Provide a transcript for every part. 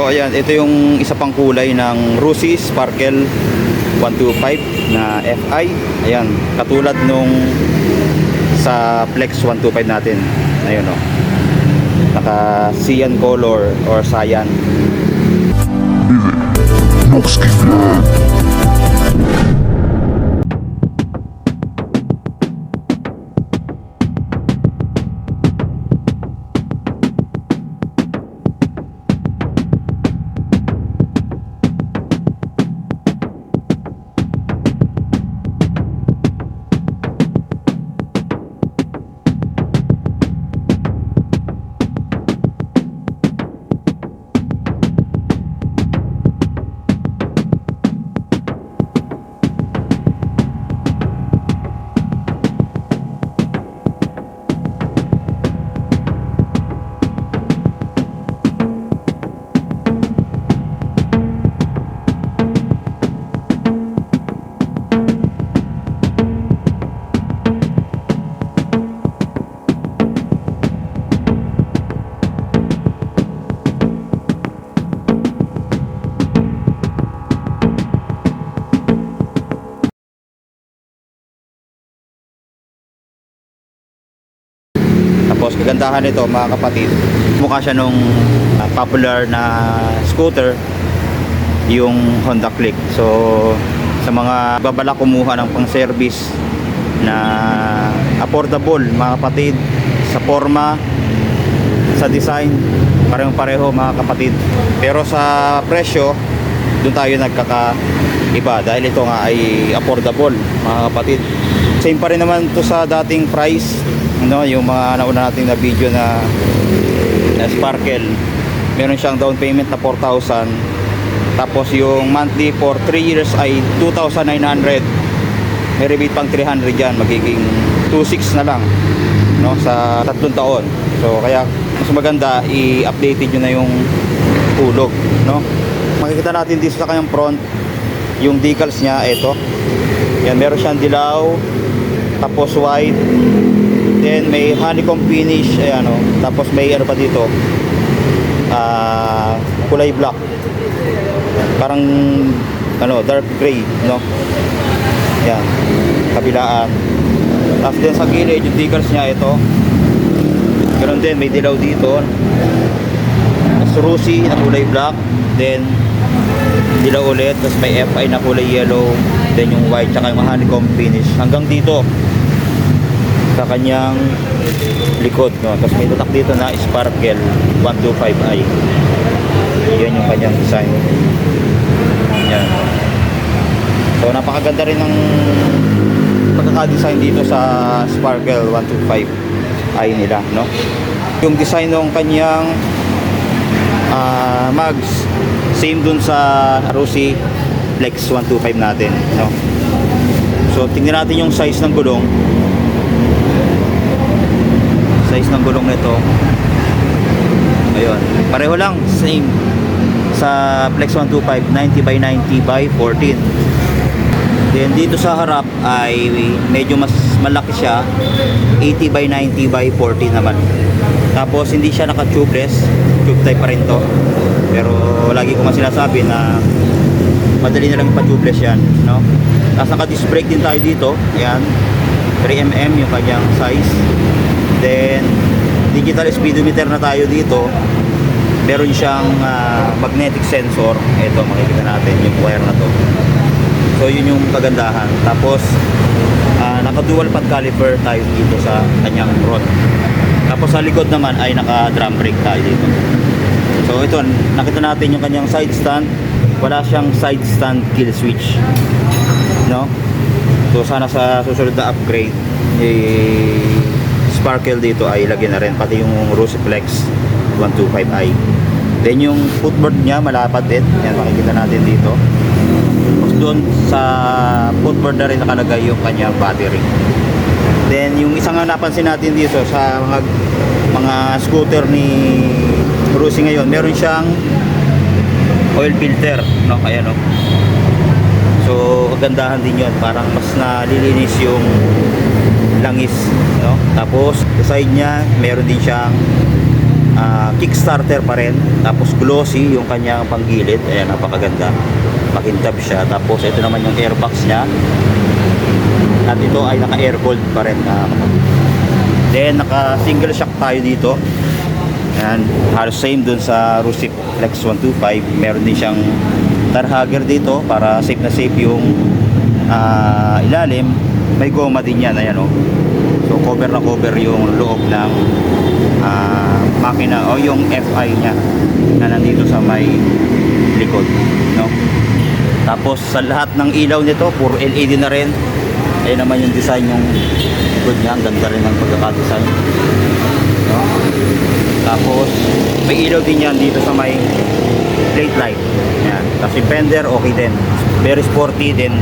So ayan, ito yung isa pang kulay ng Rusi Sparkle 125 na FI. Ayan, katulad nung sa Flex 125 natin. Ayun o. Naka cyan color or cyan. Tapos kagandahan nito mga kapatid, mukha siya nung uh, popular na scooter, yung Honda Click. So sa mga babala kumuha ng pang service na affordable mga kapatid sa forma sa design parehong pareho mga kapatid. Pero sa presyo doon tayo nagkakaiba dahil ito nga ay affordable mga kapatid. Same pa rin naman to sa dating price no yung mga nauna nating na video na, na sparkle. Meron siyang down payment na 4,000 tapos yung monthly for 3 years ay 2,900 may rebate pang 300 yan magiging 2,600 na lang no sa tatlong taon. So kaya mas maganda i-update nyo na yung hulog no. Makikita natin dito sa kanyang front yung decals niya ito yan meron siyang dilaw tapos white then may honeycomb finish ayan o tapos may ano pa dito ah kulay black parang ano dark gray no yan kabilaan tapos din sa gilid yung decals niya ito Ganon din, may dilaw dito. Mas rusi na kulay black. Then, dilaw ulit. Tapos may FI na kulay yellow. Then yung white, tsaka yung honeycomb finish. Hanggang dito. Sa kanyang likod. No? Tapos may tatak dito na Sparkle 125i. Yan yung kanyang design. Yan. So, napakaganda rin ng pagkaka-design dito sa Sparkle 125 ay nila no yung design ng kanyang ah, mags same dun sa Rusi Flex 125 natin no so tingnan natin yung size ng gulong size ng gulong nito. Ayun. Pareho lang same. Sa Flex 125 90 by 90 by 14 Then dito sa harap ay medyo mas malaki siya. 80 by 90 by 40 naman. Tapos hindi siya naka tubeless tube type pa rin to. Pero lagi ko nga sinasabi na madali na lang ipa-tubeless yan no? tapos naka disc brake din tayo dito. Ayan 3mm yung kanyang size then digital speedometer na tayo dito meron siyang ah, magnetic sensor ito makikita natin yung wire na to So yun yung kagandahan. Tapos ah, naka dual pad caliper tayo dito sa kanyang front. Tapos sa likod naman ay naka drum brake tayo dito. So ito, nakita natin yung kanyang side stand. Wala siyang side stand kill switch. No? So sana sa susunod na upgrade eh, sparkle dito ay lagyan na rin pati yung Rosiflex 125i. Then yung footboard niya malapad din. Yan makikita natin dito doon sa footboard na rin nakalagay yung kanyang battery. Then yung isang napansin natin dito sa mga mga scooter ni Rusi ngayon, meron siyang oil filter, no? Ayan, no? So, kagandahan din yun. Parang mas nalilinis yung langis, no? Tapos, sa side niya, meron din siyang ah, Kickstarter pa rin. Tapos glossy yung kanyang panggilid. Ayan, napakaganda. Makintab siya. Tapos ito naman yung airbox niya. At ito ay naka air cooled pa rin. na Then naka single shock tayo dito. Ayan, halos same dun sa Rusip Flex 125. Meron din siyang tarhugger dito para safe na safe yung ah, ilalim. May goma din yan, ayan o. So cover na cover yung loob ng ah, makina o yung FI niya na nandito sa may likod, no? Tapos sa lahat ng ilaw nito, puro LED na rin. Ayun naman yung design yung likod niya, ang ganda rin ng pagkakadesign. No? Tapos may ilaw din yan dito sa may plate light. Yan. Tapos yung fender, okay din. Very sporty din.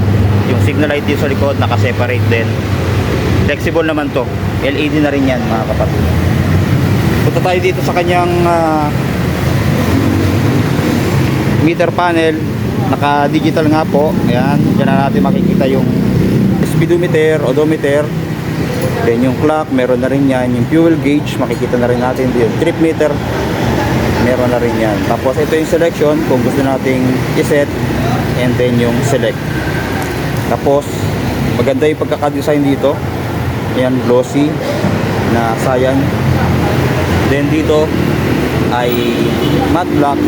Yung signal light dito sa likod, naka-separate din. Flexible naman to. LED na rin yan mga kapatid. Punta tayo dito sa kanyang ah, meter panel. Naka-digital nga po. Ayan. Diyan na natin makikita yung speedometer, odometer. Then yung clock, meron na rin yan. Yung fuel gauge, makikita na rin natin. Yung trip meter, meron na rin yan. Tapos ito yung selection kung gusto nating iset and then yung select. Tapos maganda yung pagkakadesign dito. Yan glossy na cyan. Then dito ay matte black.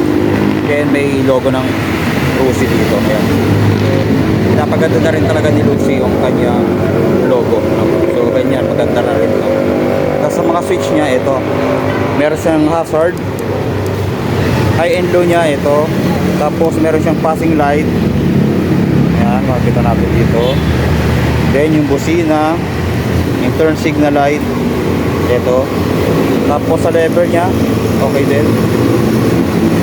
Then may logo ng Lucy dito. Ayan. Napaganda na rin talaga ni Lucy yung kanyang logo. So ganyan, maganda na rin. Tapos sa mga switch niya, ito. Meron siyang hazard. High and low niya, ito. Tapos meron siyang passing light. Ayan, makikita natin dito. Then yung busina, yung turn signal light, ito. Tapos sa lever niya, okay din.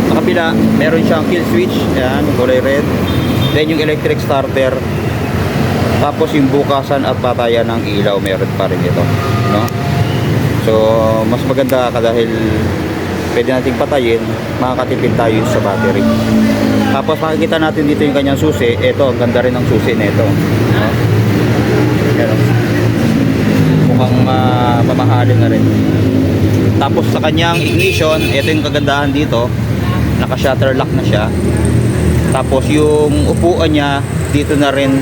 Sa kabila, meron siyang kill switch, ayan, kulay red. Then yung electric starter. Tapos yung bukasan at patayan ng ilaw, meron pa rin ito, no? So, mas maganda ka dahil pwede nating patayin, makakatipid tayo sa battery. Tapos makikita natin dito yung kanyang susi. Ito, ang ganda rin ng susi nito. No? Mukhang uh, mamahalin na rin. Tapos sa kanyang ignition, ito yung kagandahan dito. Naka-shutter lock na siya. Tapos yung upuan niya, dito na rin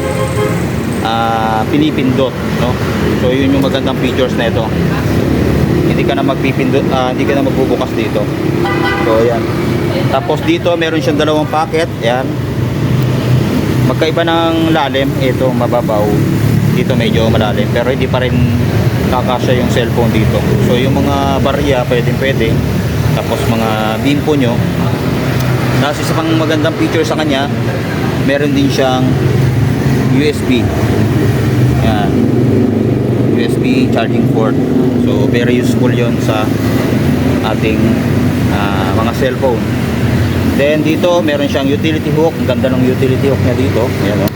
ah, pinipindot. No? So yun yung magandang features na ito hindi ka na magpipindot ah, hindi ka na magbubukas dito. So ayan. Tapos dito meron siyang dalawang pocket ayan. Magkaiba ng lalim ito mababaw. Dito medyo malalim pero hindi pa rin kakasya yung cellphone dito. So yung mga barya pwedeng pwede. Tapos mga bimpo nyo. Tapos isa pang magandang feature sa kanya meron din siyang USB USB charging port. So very useful 'yon sa ating ah, mga cellphone. Then dito meron siyang utility hook. Ang ganda ng utility hook niya dito. Ayan oh.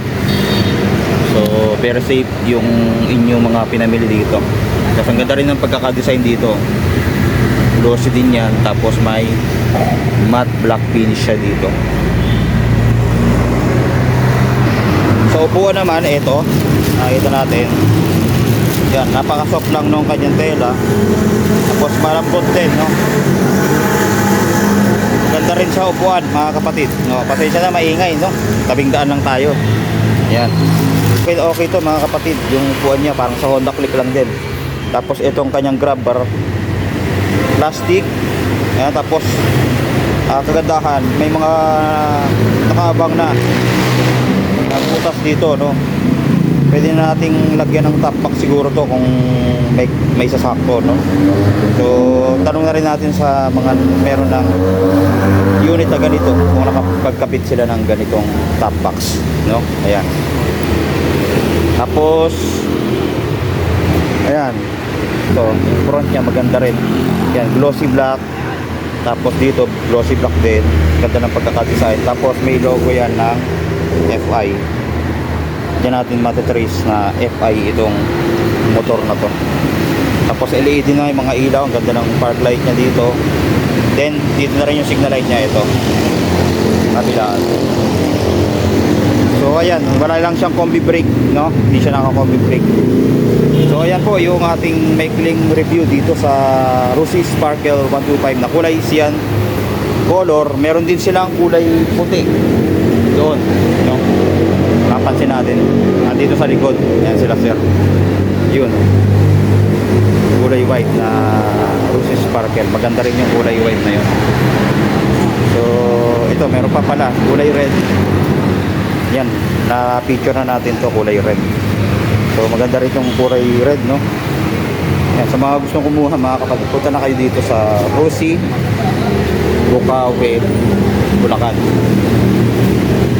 So very safe yung inyong mga pinamili dito. Tapos ang ganda rin ng pagkaka-design dito. Glossy din yan. Tapos may matte black finish siya dito. Sa upuan naman, ito. Nakita natin. Yan, napaka-soft lang nung kanyang tela. Tapos malambot din, no? Ganda rin sa upuan, mga kapatid. No, pasensya na maingay, no? Tabing daan lang tayo. Yan. Okay, okay to mga kapatid. Yung upuan niya parang sa Honda Click lang din. Tapos itong kanyang grab bar plastic. Ayan, tapos ah, kagandahan, may mga nakaabang na na butas dito, no? Pwede na nating lagyan ng top box siguro to kung may, may sasakto no? So tanong na rin natin sa mga meron ng unit na ganito kung nakapagkapit sila ng ganitong top box no? Ayan. Tapos ayan. Ito yung front niya maganda rin. Yan glossy black. Tapos dito glossy black din. Ganda ng pagkakadesign. Tapos may logo yan ng FI Diyan natin matitrace na FI itong motor na to. Tapos LED na yung mga ilaw. Ang ganda ng park light niya dito. Then, dito na rin yung signal light niya ito. Kabilaan. So ayan, wala lang siyang combi brake, no? Hindi siya naka-combi brake. So ayan po yung ating maikling review dito sa Rusi Sparkle 125 na kulay siyan color. Meron din silang kulay puti. Doon, no? Napansin natin. Nandito sa likod. Yan sila sir. Yun. Kulay white na Rusi Sparkle. Maganda rin yung kulay white na yun. So, ito meron pa pala kulay red. Yan, na-picture na natin to kulay red. So maganda rin yung kulay red, no? Yan, sa mga gustong kumuha, mga kapatid, punta na kayo dito sa Rosie, Bukawi, Bulacan.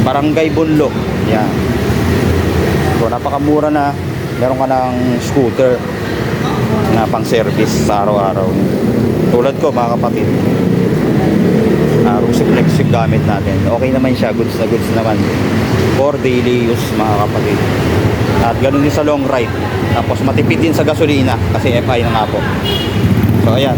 Barangay Bunlo. Yan. Napakamura na. Meron ka ng scooter na pang service sa araw-araw. Tulad ko, mga kapatid. Uh, Rosie Flex yung gamit natin. Okay naman siya, goods na goods naman. For daily use, mga kapatid. At ganun din sa long ride. Tapos matipid din sa gasolina kasi FI na nga po. So ayan.